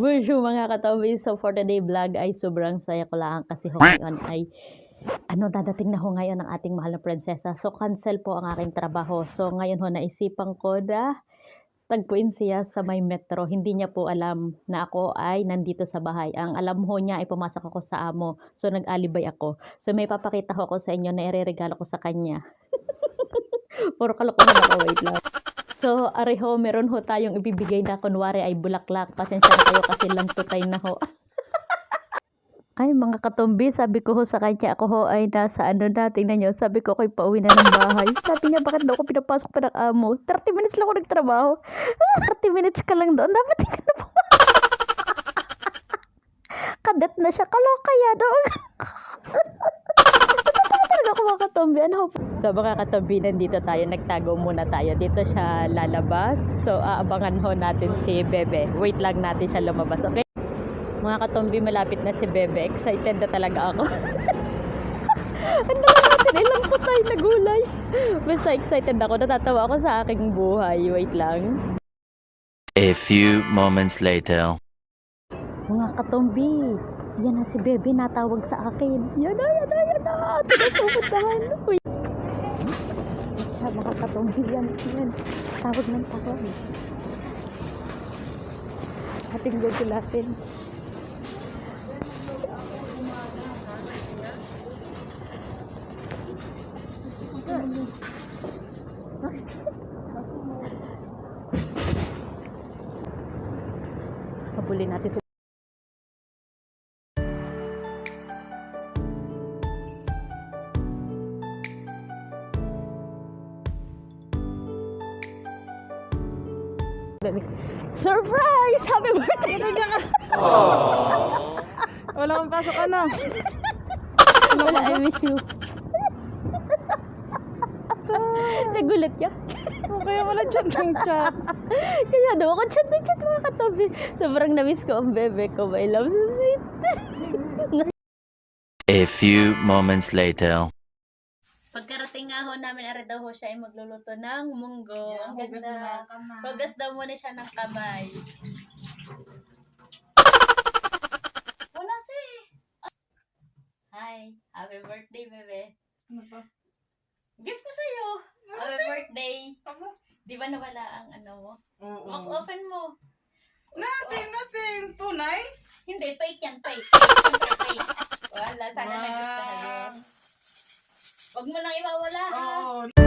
Bonjour mga katobi. So for today vlog ay sobrang saya ko lang kasi ho ngayon ay ano dadating na ho ngayon ang ating mahal na prinsesa. So cancel po ang aking trabaho. So ngayon ho naisipan ko na tagpuin siya sa may metro. Hindi niya po alam na ako ay nandito sa bahay. Ang alam ho niya ay pumasok ako sa amo. So nag-alibay ako. So may papakita ho ako sa inyo na ireregalo ko sa kanya. Puro kalokohan ako. Wait lang. So, areho, meron ho tayong ibibigay na kunwari ay bulaklak. Pasensya kayo kasi lantutay na ho. ay, mga katumbi, sabi ko ho sa kanya, ako ho ay nasa ano na, tingnan nyo, sabi ko ako'y pauwi na ng bahay. Sabi niya, bakit daw ako pinapasok pa ng amo? 30 minutes lang ako nagtrabaho. 30 minutes ka lang doon, dapat ka na. Kadet na siya, kaloka yan. Mga katombi. Ano? So mga katombi, nandito tayo. Nagtago muna tayo. Dito siya lalabas. So aabangan ho natin si Bebe. Wait lang natin siya lumabas. Okay? Mga katombi, malapit na si Bebe. Excited na talaga ako. Ano natin, ilang po tayo na gulay. Basta excited ako. Natatawa ako sa aking buhay. Wait lang. A few moments later. Mga katombi, yan na si Bebe natawag sa akin. Yan na, yan na, yan na. Tinutupuntahan. Uy. Yan, mga katombi, yan, yan. Tawag ng tawag. Ating gagulatin. Kabulin natin si Surprise! Happy birthday! Wala kang pasok ano. Wala, I wish you. Nagulat niya. O kaya wala chat ng chat. Kaya daw ako chat na chat mga katabi. Sobrang na-miss ko ang bebe ko. My love, so sweet. A few moments later. Pagkarating nga ho namin, ari daw ho siya ay magluluto ng munggo. Ang ganda. Hugas daw muna siya ng kamay. Wala si. Hi. Happy birthday, bebe. Ano to? Gift ko sa'yo. Happy birthday. Ako? Di ba nawala ang ano mo? Oo. Box open mo. Nasim, nasim. Tunay? Hindi, fake yan, fake. Siyempre, fake. Wala, sana Wow. Huwag mo nang iwawala. Oo.